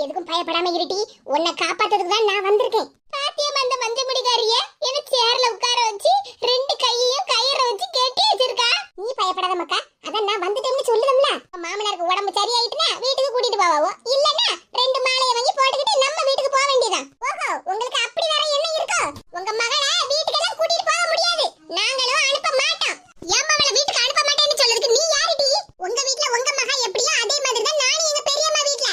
எதுக்கும் பயப்படாம இருட்டி உன்னை காப்பாத்துறதுக்கு தான் நான் வந்திருக்கேன் பாத்தியம் அந்த மஞ்ச முடிகாரிய என்ன சேர்ல உட்கார வச்சு ரெண்டு கையையும் கயிற வச்சு கட்டி வச்சிருக்கா நீ பயப்படாத மக்கா அதான் நான் வந்துட்டேன்னு சொல்லுதம்ல மாமனாருக்கு உடம்பு சரியாயிட்டுனா வீட்டுக்கு கூட்டிட்டு போவாவோ இல்லன்னா ரெண்டு மாலையை வாங்கி போட்டுக்கிட்டு நம்ம வீட்டுக்கு போக வேண்டியதான் ஓஹோ உங்களுக்கு அப்படி வர என்ன இருக்கோ உங்க மகளை வீட்டுக்கெல்லாம் கூட்டிட்டு போக முடியாது நாங்களும் அனுப்ப மாட்டோம் என் மகளை வீட்டுக்கு அனுப்ப மாட்டேன்னு சொல்றதுக்கு நீ யாருடி உங்க வீட்ல உங்க மகா எப்படியோ அதே மாதிரி தான் நானும் எங்க பெரியம்மா வீட்ல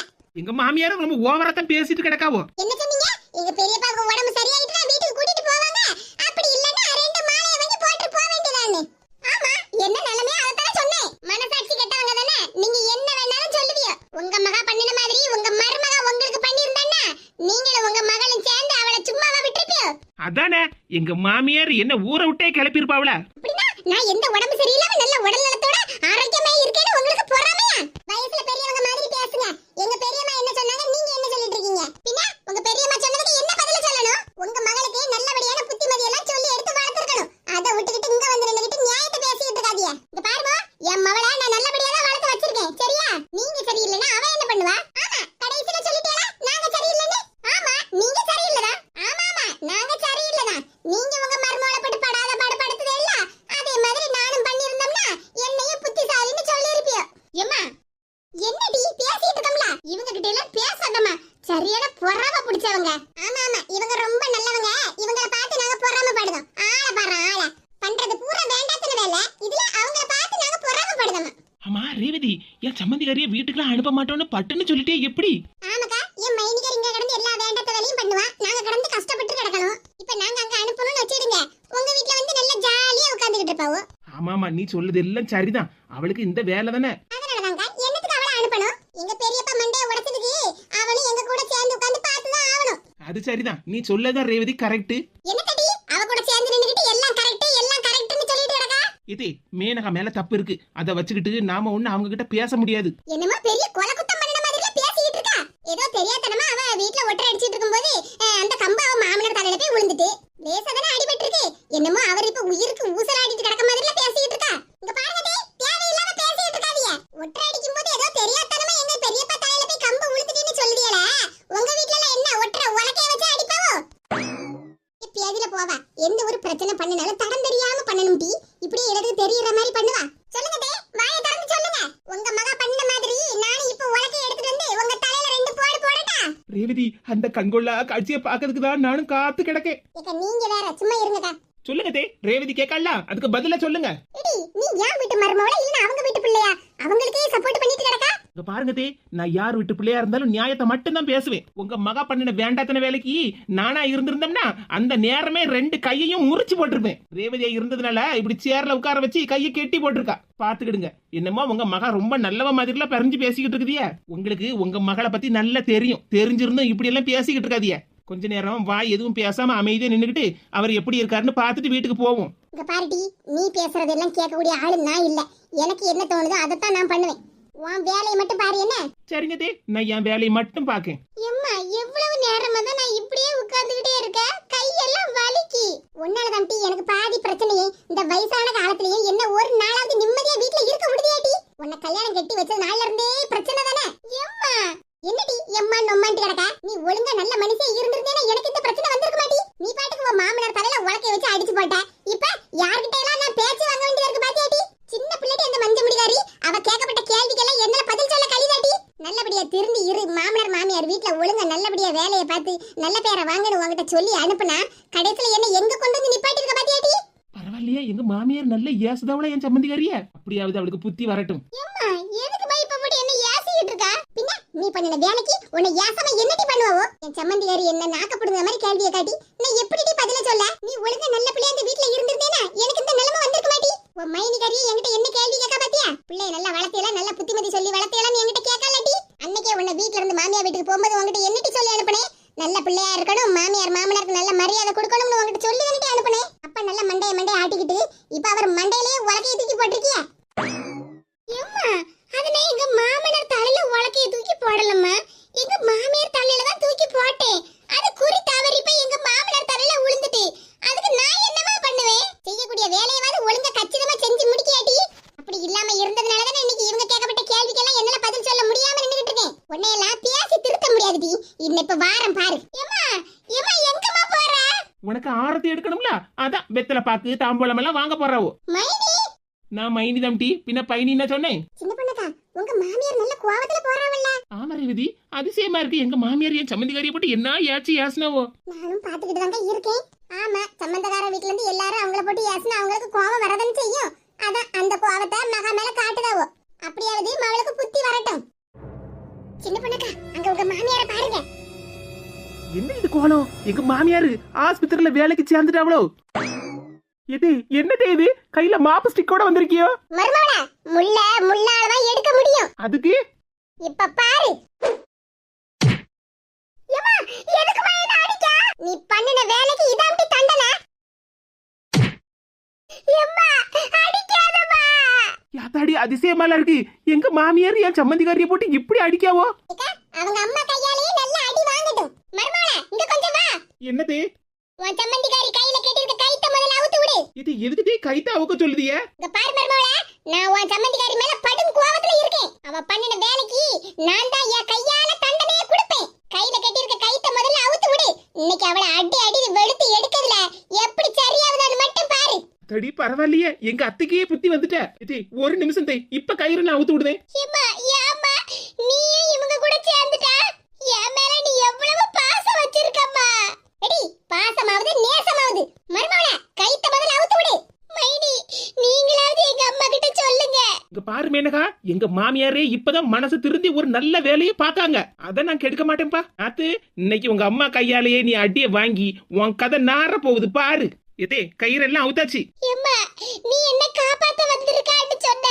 எங்க மாமியாரும் நம்ம ஓவரா தான் பேசிட்டு கிடக்காவோ? என்ன சொன்னீங்க? எங்க பெரியப்பாவுக்கு உடம்பு சரியாயிட்டுனா வீட்டுக்கு கூட்டிட்டு போவாங்க. அப்படி இல்லன்னா ரெண்டு மாலையை வாங்கி போட்டு போக வேண்டியதானே? ஆமா என்ன நிலைமை அதான் சொன்னேன். மனசாட்சி கெட்டவங்க தானே? நீங்க என்ன வேணாலும் சொல்லுவீங்க உங்க மகா பண்ணின மாதிரி உங்க மருமகா உங்களுக்கு பண்ணியிருந்தான்னா நீங்களும் உங்க மகளும் சேர்ந்து அவளை சும்மாவா விட்டுருப்பியோ? அதானே எங்க மாமியார் என்ன ஊரை விட்டே கிளப்பியிருப்பாவல அப்படின்னா நான் எந்த உடம்பு சரியில்லாம நல்ல உடல் நலத்தோட ஆரோக்கியமா இருக்கேன்னு உங்களுக்கு பொறாமையா வயசுல பெரியவங்க மாதிரி பேசுங்க எங்க பெரியம்மா என்ன சொன்னாங்க நீங்க என்ன சொல்லிட்டு இருக்கீங்க பின்ன உங்க பெரியம்மா சொன்னதுக்கு என்ன பதில் சொல்லணும் உங்க மகளுக்கு நல்லபடியான புத்திமதி எல்லாம் சொல்லி எடுத்து வளர்த்துருக்கணும் அதை விட்டுக்கிட்டு இங்க வந்து நின்னுகிட்டு நியாயத்தை பேசிட்டு இருக்காதீங்க இங்க பாருமா என் மவளை நான் நல்லபடியா தான் வளர்த்து வச்சிருக்கேன் சரியா நீங்க சரியில்லைன்னா அவ என்ன பண்ணுவா ஆமா கடைசியில சொல்லிட்டேல நாங்க சரியில்லைன்னு ஆமா நீங்க சரியில்லைதான் ஆமா ஆமா நாங்க சரியில்லைதான் நீங்க உங்க மருமகளை போட்டு படாத பாடு படுத்துதே இல்ல அதே மாதிரி நானும் பண்ணியிருந்தோம்னா என்னையும் புத்திசாலின்னு சொல்லியிருப்பியோ எம்மா என்னடி பேசிட்டு இருக்கோம்ல இவங்க கிட்ட எல்லாம் பேசாதம்மா சரியான பொறாம பிடிச்சவங்க ஆமா ஆமா. இவங்க ரொம்ப நல்லவங்க. இவங்கள பார்த்து நாங்க பொறாமப்படுதோம். ஆள பாரு ஆள. பண்றது பூரா வேண்டாத்தன வேலை. இதுல அவங்கள பார்த்து நாங்க பொறாமப்படுதோம். ஆமா ரேவதி என் சம்மந்திக்காரிய வீட்டுக்குலாம் அனுப்ப மாட்டோம்னு பட்டுன்னு சொல்லிட்டே எப்படி? ஆமாக்கா என் மைனிகர் இங்க கிடந்து எல்லா வேண்டாத வேலையும் பண்ணுவா. நாங்க கிடந்து கஷ்டப்பட்டு கிடக்கணும். இப்ப நாங்க அங்க அனுப்பணும்னு வச்சிடுங்க உங்க வீட்ல வந்து நல்ல ஜாலியா உட்கார்ந்துகிட்டு இருப்பாவோ ஆமாமா நீ சொல்லுது எல்லாம் சரிதான். அவளுக்கு இந்த வேலை தானே. அது சரிதான். நீ சொல்லதான் ரேவதி கரெக்ட் இதே மேனகா மேல தப்பு இருக்கு. அதை வச்சுக்கிட்டு நாம ஒண்ணு அவங்க கிட்ட பேச முடியாது. என்னமோ பெரிய கொலை குத்தம் பண்ணின மாதிரில பேசிக்கிட்டு இருக்கா? ஏதோ தெரியாதனமா அவ வீட்ல ஒட்டரை அடிச்சிட்டு இருக்கும்போது அந்த கம்பு அவ மாமனார் தலையில போய் விழுந்துட்டு லேசா தானே அடிபட்டு இருக்கு என்னமோ அவர் இப்ப உயிருக்கு ஊசலாடிட்டு கிடக்க மாதிரில பேசிக்கிட்டு இருக்கா? இங்க பாருங்க டேய், தேவையில்லாம பேசிக்கிட்டு இருக்காதீங்க ஒட்டரை அடிக்கும் போது ஏதோ தெரியாதனமா எங்க பெரியப்பா தலையில போய் கம்பு விழுந்துட்டுன்னு சொல்லுதீங்களே உங்க வீட்ல எல்லாம் என்ன ஒட்டரை உலக்கைய வச்சு அடிப்பாவோ பேதில போவா எந்த ஒரு பிரச்சனை பண்ணினாலும் தடம் தெரியாம பண்ணணும் டி இப்படி எனக்கு தெரியற மாதிரி பண்ணுவா சொல்லுங்க டே வாயை திறந்து சொல்லுங்க உங்க மகா பண்ண மாதிரி நானும் இப்ப உலக்கை எடுத்துட்டு வந்து உங்க தலையில ரெண்டு போடு போடட்டா ரேவதி அந்த கண்கொள்ளா காட்சியை பாக்கிறதுக்கு தான் நானும் காத்து கிடக்கேன். நீங்க வேற சும்மா இருங்கக்கா சொல்லுங்க தே ரேவதி கேட்கல அதுக்கு பதிலா சொல்லுங்க. நீ ஏன் வீட்டு மருமவளா? இல்ல அவங்க வீட்டு பிள்ளையா? அவங்களுக்கே சப்போர்ட் பண்ணிட்டு கிடக்கா? இங்க பாருங்க தே நான் யார் வீட்டு பிள்ளையா இருந்தாலும் நியாயத்தை மட்டும் தான் பேசுவேன். உங்க மகா பண்ணின வேண்டாத்தன வேலைக்கு நானா இருந்திருந்தோம்னா அந்த நேரமே ரெண்டு கையையும் முறிச்சு போட்டிருப்பேன். ரேவதியா இருந்ததுனால இப்படி சேர்ல உட்கார வச்சு கையை கெட்டி போட்டிருக்கா. பாத்துக்கிடுங்க என்னமோ உங்க மகா ரொம்ப நல்லவ மாதிரிலாம் பறிஞ்சு பேசிக்கிட்டு இருக்குதியா. உங்களுக்கு உங்க மகளை பத்தி நல்லா தெரியும். தெரிஞ்சிருந்தும் இப்படி எல்லாம் பேசிக்கிட்டு இருக்காதியா. கொஞ்ச நேரம் வாய் எதுவும் பேசாம அமைதியா நின்னுக்கிட்டு அவர் எப்படி இருக்காருன்னு பார்த்துட்டு வீட்டுக்கு போவோம். இங்க பாருடி நீ பேசுறதெல்லாம் கேட்கக்கூடிய ஆளு நான் இல்ல. எனக்கு என்ன தோணுதோ அதைத்தான் நான் பண்ணுவேன். உன் வேலையை மட்டும் பாரு என்ன? சரிங்க தே நான் என் வேலையை மட்டும் பாக்கேன் எம்மா எவ்வளவு நேரமா தான் நான் இப்படியே உட்கார்ந்துகிட்டே இருக்க? கையெல்லாம் வலிக்கி. உன்னால தான் எனக்கு பாதி பிரச்சனையே இந்த வயசான காலத்திலேயே என்ன ஒரு நாளாவது நிம்மதியா வீட்ல இருக்க முடியாட்டி? உன்னை கல்யாணம் கட்டி வச்ச நாள்ல இருந்தே பிரச்சனை தானே? எம்மா என்னடி எம்மா நொம்மான்ட்டு கிடக்க? நீ ஒழுங்கா நல்ல மனுஷன் இருந்திருந்தேனா எனக்கு இந்த பிரச்சனை வந்திருக்க மாட்டி நீ பாட்டுக்கு உன் மாமனார் தலையில உலக்கைய வச்சு அடிச்சு போட்ட. இப்ப யார்கிட்ட எல்லாம் நான் பேச்சு வாங்க வேண்டியதா இருக்கு பாத்தியாட்டி சின்ன பிள்ளைடி அந்த மஞ்ச முடிகாரி அவ கேட்கப்பட்ட கேள்விக்கெல்லாம் என்னால பதில் சொல்ல கழிதாட்டி நல்லபடியா திரும்பி இரு மாமனார் மாமியார் வீட்ல ஒழுங்கா நல்லபடியா வேலையை பார்த்து நல்ல பேரை வாங்கன்னு உங்ககிட்ட சொல்லி அனுப்புனா கடைசியில என்ன எங்க கொண்டு வந்து நிப்பாட்டி இருக்க பாத்தியாட்டி பரவாயில்லையா எங்க மாமியார் நல்ல ஏசுதாவளா என் சம்மந்திக்காரிய. அப்படியாவது அவளுக்கு புத்தி வரட்டும். ஏம்மா எதுக்கு பயப்பட்டு என்ன ஏசிக்கிட்டு இருக்கா? பின்ன நீ பண்ணின வேலைக்கு உன்னை ஏசாம என்னடி பண்ணுவோ என் சம்மந்திகாரி என்ன நாக்கப்படுற மாதிரி கேள்வியை காட்டி நான் எப்படிடி பதில சொல்ல? நீ ஒழுங்கா நல்ல பிள்ளை அந்த வீட்ல இருந்திருந்தேனா? எனக்கு இந்த நிலைமை வந்திருக்க மாட்டி உன் மைனிகாரி என்கிட்ட என்ன கேள்வி கேட்க பாத்தியா? பிள்ளைய நல்லா வளர்த்தியலாம் நல்ல புத்திமதி சொல்லி வளர்த்தியலாம் என்கிட்ட கேட்கலடி அன்னைக்கே உன்னை வீட்ல இருந்து மாமியார் வீட்டுக்கு போகும்போது உன்கிட்ட என்னடி சொல்லி அனுப்புனேன்? நல்ல பிள்ளையா இருக்கணும் மாமியார் மாமனாருக்கு நல்ல மரியாதை கொடுக்கணும்னு உன்கிட்ட சொல்லி தானே அனுப்புனேன் அப்ப நல்ல மண்டைய மண்டைய ஆட்டிக்கிட்டு இப்ப அவர் மண்டையிலேயே உலகையை தூக்கி போட்டிருக்கியா ஏம்மா அதனே எங்க மாமனார் தலையில உலக்கைய தூக்கி போடலம்மா எங்க மாமியார் தலையில தான் தூக்கி போட்டேன் அது குறி தவறி போய் எங்க மாமனார் தலையில விழுந்துட்டு அதுக்கு நான் என்னமா பண்ணுவேன் செய்யக்கூடிய வேலையவாது ஒழுங்கா கச்சிதமா செஞ்சு முடிக்கியாட்டி அப்படி இல்லாம இருந்ததுனால தானே இன்னைக்கு இவங்க கேட்கப்பட்ட கேள்விக்கெல்லாம் என்னால பதில் சொல்ல முடியாம நின்னுகிட்டு இருக்கேன் உன்னையெல்லாம் பேசி திருத்த முடியாது இப்ப வாரம் பாரு. ஏமா ஏமா எங்கம்மா போற? உனக்கு ஆரத்தி எடுக்கணும்ல? அதான் வெத்தலை பாக்கு தாம்பூலம் எல்லாம் வாங்க போறாவோ. மைனி! நான் மைனி தம்பி பின்ன பைனி என்ன சொன்னேன். சின்ன பொண்ணுக்கா உங்க மாமியார் நல்ல கோவத்துல போறாவல்ல ஆமா ரேவதி. அதிசயமா இருக்கு. எங்க மாமியார் என் சம்மந்திக்காரியை போட்டு என்ன ஏச்சு ஏசுனவோ. நானும் பாத்துக்கிட்டு தாங்க இருக்கேன். ஆமா சம்பந்தக்கார வீட்ல இருந்து எல்லாரும் அவங்கள போட்டு ஏசினா அவங்களுக்கு கோவம் வரதான் செய்யும். அதான் அந்த கோவத்தை மகா மேல காட்டுதாவோ. அப்படியாவது மவளுக்கு புத்தி வரட்டும். சின்ன பொண்ணுக்கா அங்க உங்க மாமியார பாருங்க. என்ன இது கோலம்? எங்க மாமியாரு ஆஸ்பத்திரியில வேலைக்கு சேர்ந்துட்டாவளோ? எது என்னது இது? கையில மாப்பு ஸ்டிக்கோட வந்திருக்கியோ? மருமவள முள்ள முள்ளால தான் எடுக்க முடியும். அதுக்கு? இப்ப பாரு. ஏம்மா, எதுக்கும்மா என்னை அடிக்க? நீ பண்ணின வேலைக்கு இதாண்டி தண்டனை? எம்மா, அடிக்காதம்மா. யாத்தாடி அதிசயமால இருக்கு. எங்க மாமியார் என் சம்மந்திக்காரியை போட்டு இப்படி அடிக்காவோ? அவங்க அம்மா கையாலேயே நல்ல அடி வாங்கட்டும் மருமவள இங்க கொஞ்சம் வா என்னது? உன் சம்மந்திக்காரி கையில கட்டிருக்க கைத்த முதல்ல அவுத்து விடு. இது எதுக்கு கைத்த அவுக்க சொல்லுதிய? இங்க பாரு மருமவள நான் உன் சம்மந்திக்காரி மேல படும் கோவத்துல இருக்கேன். அவ பண்ணின வேலைக்கு நான் தான் என் கையால தண்டனையை கொடுப்பேன். கையில கட்டியிருக்க கைத்த முதல்ல அவுத்து விடு. இன்னைக்கு அவளை அடி அடி வெளுத்து எடுக்கிறதுல எப்படி சரியாகுதான்னு மட்டும் பாரு. தடி பரவாயில்லையே. எங்க அத்தைக்கே புத்தி வந்துட்ட. இது ஒரு நிமிஷம் தை இப்ப கயிறு நான் அவுத்து ஏம்மா, ஏம்மா, நீயும் இவங்க கூட சேர்ந்துட்டா மேல நீ எவ்வளவு பாசம் வச்சிருக்கம்மா? எடி, பாசமாவது நேசமாவது. மருமகளே, கைத்த முதல்ல அவுத்து விடு. மைனி, நீங்களாவது எங்க அம்மா கிட்ட சொல்லுங்க. இங்க பாரு மேனகா எங்க மாமியாரே இப்பதான் மனசு திருந்தி ஒரு நல்ல வேலையை பாக்காங்க அத நான் கெடுக்க மாட்டேன்பா. ஆத்து இன்னைக்கு உங்க அம்மா கையாலேயே நீ அடிய வாங்கி உன் கதை நார போகுது பாரு. எதே கயிறெல்லாம் அவுத்தாச்சு. ஏம்மா, நீ என்ன காப்பாத்த வந்திருக்கான்னு சொன்ன.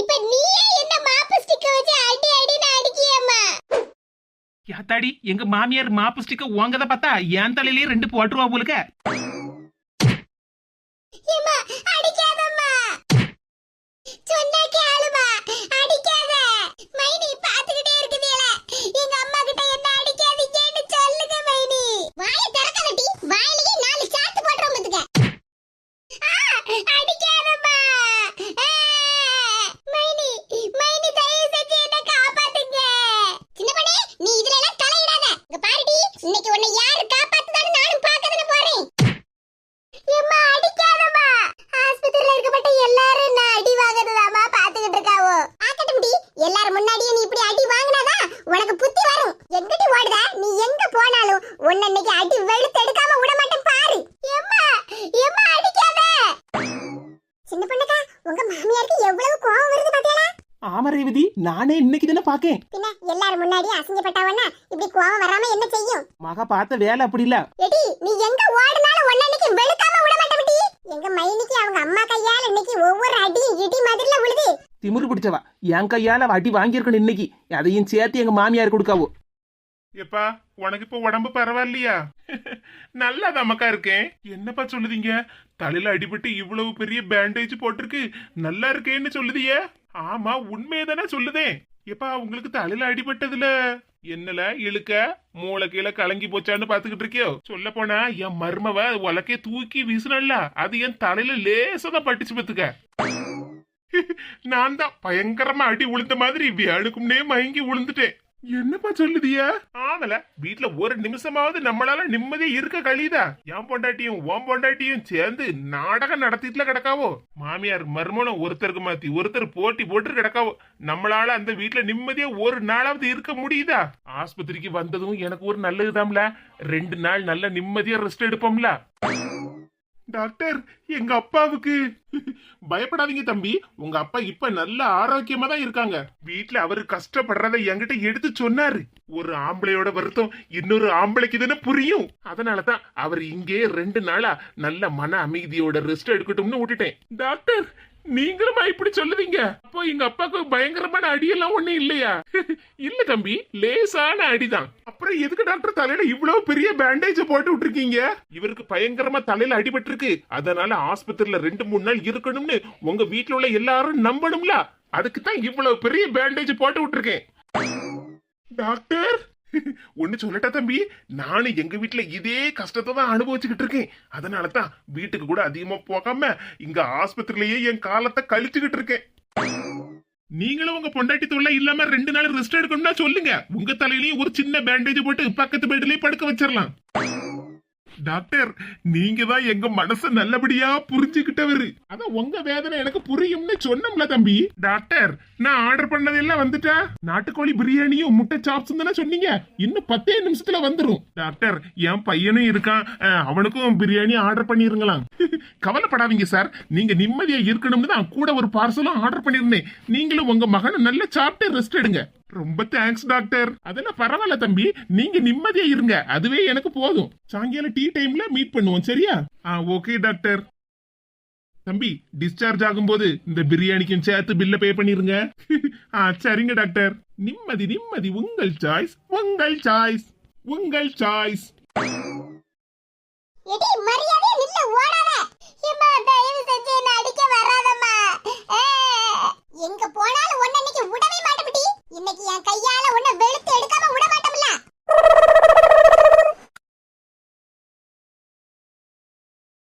இப்ப நீயே என்ன மாப்பு stick வச்சு அடி அடின்னு அடிக்கியேம்மா. யாத்தாடி எங்க மாமியார் மாப்பு ஸ்டிக்க உங்கத பார்த்தா என் தலையிலேயே ரெண்டு போட்டுருவா போலுக்க ஏம்மா, அடிக்காதம்மா. சொன்னா கேளும்மா, அடிக்காத. மைனி பாத்துக்கிட்டே இருக்குதேல. எங்க அம்மா கிட்ட என்ன அடிக்காதீங்கன்னு சொல்லுங்க மைனி. வாயை திறக்காதடி, வாயிலேயே நாலு சாத்து போட்டுரும் பாத்துக்க. ஆ, அடிக்காதம்மா. ஆ, மைனி, மைனி தயவு செஞ்சு என்னை காப்பாத்துங்க. சின்ன பொண்ணே, நீ இதுல எல்லாம் தலையிடாத. இங்க பாருடி, இன்னைக்கு உன்னை யாரு காப்பாத்துதான்னு நானும் பார்க்கதானே போறேன் எம்மா அடிக்காதம்மா ஆஸ்பத்திரியில இருக்கப்பட்ட எல்லாரும் நான் அடி வாங்குறதாமா பாத்துக்கிட்டு இருக்காவோ ஆக்கட்டும் டி எல்லாரும் முன்னாடியே நீ இப்படி அடி வாங்கினாதான் உனக்கு புத்தி வரும் எங்கடி ஓடுதா நீ எங்க போனாலும் உன்னை இன்னைக்கு அடி வெளுத்து எடுக்காம விட மாட்டேன் பாரு எம்மா எம்மா அடிக்காத சின்ன பொண்ணுக்கா உங்க மாமியாருக்கு எவ்வளவு கோவம் வருது பாத்தியாளா ஆமா ரேவதி நானே இன்னைக்கு தானே பாக்கேன். பின்ன எல்லாரும் முன்னாடி அசிங்கப்பட்டவனா இப்படி கோவம் வராம என்ன செய்யும்? மகா பார்த்த வேலை அப்படி இல்ல. எடி நீ எங்க ஓடுனாலும் உன்னை இன்னைக்கு வெளுக்காம விட மாட்டேன் எங்க மைனிக்கு அவங்க அம்மா கையால இன்னைக்கு ஒவ்வொரு அடியும் இடி மாதிரில விழுது. திமிரு பிடிச்சவா. என் கையால அடி வாங்கியிருக்கணும் இன்னைக்கு. அதையும் சேர்த்து எங்க மாமியார் கொடுக்காவோ. எப்பா உனக்கு இப்ப உடம்பு பரவாயில்லையா? நல்லா தமக்கா இருக்கேன். என்னப்பா சொல்லுதீங்க? தலையில அடிபட்டு இவ்வளவு பெரிய பேண்டேஜ் போட்டிருக்கு. நல்லா இருக்கேன்னு சொல்லுதிய? ஆமா உண்மையை தானே சொல்லுதேன். எப்பா உங்களுக்கு தலையில அடிபட்டதுல என்னல இழுக்க? மூளை கீழே கலங்கி போச்சான்னு பாத்துக்கிட்டு இருக்கியோ? சொல்ல போனா என் மருமவ உலக்கே தூக்கி வீசுனல்ல அது என் தலையில லேசதான் பட்டுச்சு பத்துக்க நான் தான் பயங்கரமா அடி உளுந்த மாதிரி வேணுக்கும்னே மயங்கி உளுந்துட்டேன். என்னப்பா சொல்லுதியா? ஆமல. வீட்ல ஒரு நிமிஷமாவது நம்மளால நிம்மதியா இருக்க கழியுதா? என் பொண்டாட்டியும் உன் பொண்டாட்டியும் சேர்ந்து நாடகம் நடத்திட்டுல கிடக்காவோ? மாமியார் மர்மணம் ஒருத்தருக்கு மாத்தி ஒருத்தர் போட்டி போட்டு கிடக்காவோ? நம்மளால அந்த வீட்ல நிம்மதியா ஒரு நாளாவது இருக்க முடியுதா? ஆஸ்பத்திரிக்கு வந்ததும் எனக்கு ஒரு நல்லதுதான்ல ரெண்டு நாள் நல்ல நிம்மதியா ரெஸ்ட் எடுப்போம்ல. டாக்டர் எங்க அப்பாவுக்கு பயப்படாதீங்க தம்பி. உங்க அப்பா இப்ப நல்ல ஆரோக்கியமா தான் இருக்காங்க. வீட்ல அவரு கஷ்டப்படுறத என்கிட்ட எடுத்து சொன்னாரு. ஒரு ஆம்பளையோட வருத்தம் இன்னொரு ஆம்பளைக்கு தானே புரியும். அதனாலதான் அவர் இங்கே ரெண்டு நாளா நல்ல மன அமைதியோட ரெஸ்ட் எடுக்கட்டும்னு விட்டுட்டேன். டாக்டர் நீங்களுமா இப்படி சொல்லுவீங்க? அப்போ எங்க அப்பாவுக்கு பயங்கரமான அடியெல்லாம் ஒண்ணு இல்லையா? இல்ல தம்பி லேசான அடிதான். அப்புறம் எதுக்கு டாக்டர் தலையில இவ்வளவு பெரிய பேண்டேஜ் போட்டு விட்டுருக்கீங்க? இவருக்கு பயங்கரமா தலையில அடிபட்டு இருக்கு அதனால ஆஸ்பத்திரியில ரெண்டு மூணு நாள் இருக்கணும்னு உங்க வீட்டுல உள்ள எல்லாரும் நம்பணும்ல? அதுக்கு தான் இவ்வளவு பெரிய பேண்டேஜ் போட்டு விட்டுருக்கேன். டாக்டர் ஒன்னு சொல்லட்டா தம்பி? நானும் எங்க வீட்டுல இதே கஷ்டத்தை தான் அனுபவிச்சுக்கிட்டு இருக்கேன். அதனால தான் வீட்டுக்கு கூட அதிகமா போகாம இங்க ஆஸ்பத்திரியிலேயே என் காலத்தை கழிச்சுக்கிட்டு இருக்கேன். நீங்களும் உங்க பொண்டாட்டி தொல்லை இல்லாம ரெண்டு நாள் ரெஸ்ட் எடுக்கணும்னா சொல்லுங்க. உங்க தலையிலயும் ஒரு சின்ன பேண்டேஜ் போட்டு பக்கத்து பெட்லயே படுக்க வச்சிடலாம் டாக்டர் நீங்க தான் எங்க மனச நல்லபடியா புரிஞ்சுக்கிட்டவரு. அதான் உங்க வேதனை எனக்கு புரியும்னு சொன்னோம்ல தம்பி. டாக்டர் நான் ஆர்டர் பண்ணதெல்லாம் வந்துட்டா? நாட்டுக்கோழி பிரியாணியும் முட்டை சாப்ஸும் தானே சொன்னீங்க? இன்னும் பத்தே நிமிஷத்துல வந்துரும். டாக்டர் என் பையனும் இருக்கான். அவனுக்கும் பிரியாணி ஆர்டர் பண்ணிருங்களாம். கவலைப்படாதீங்க சார் நீங்க நிம்மதியா இருக்கணும்னு தான் கூட ஒரு பார்சலும் ஆர்டர் பண்ணிருந்தேன். நீங்களும் உங்க மகனை நல்லா சாப்பிட்டு ரெஸ்ட் எடுங்க. ரொம்ப தேங்க்ஸ் டாக்டர் அதெல்லாம் பரவாயில்ல தம்பி. நீங்க நிம்மதியா இருங்க. அதுவே எனக்கு போதும். சாயங்காலம் டீ டைம்ல மீட் பண்ணுவோம் சரியா? ஆ ஓகே டாக்டர் தம்பி டிஸ்சார்ஜ் ஆகும்போது இந்த பிரியாணிக்கும் சேர்த்து பில்ல பே பண்ணிருங்க. ஆ சரிங்க டாக்டர் நிம்மதி நிம்மதி. உங்கள் சாய்ஸ் உங்கள் சாய்ஸ் உங்கள் சாய்ஸ் எடி மரியாதை நில்ல ஓடாத. ஏம்மா தயவு செஞ்சு என்ன இன்னைக்கு என் கையால உன்னை வெளுத்து எடுக்காம விட மாட்டோம்ல.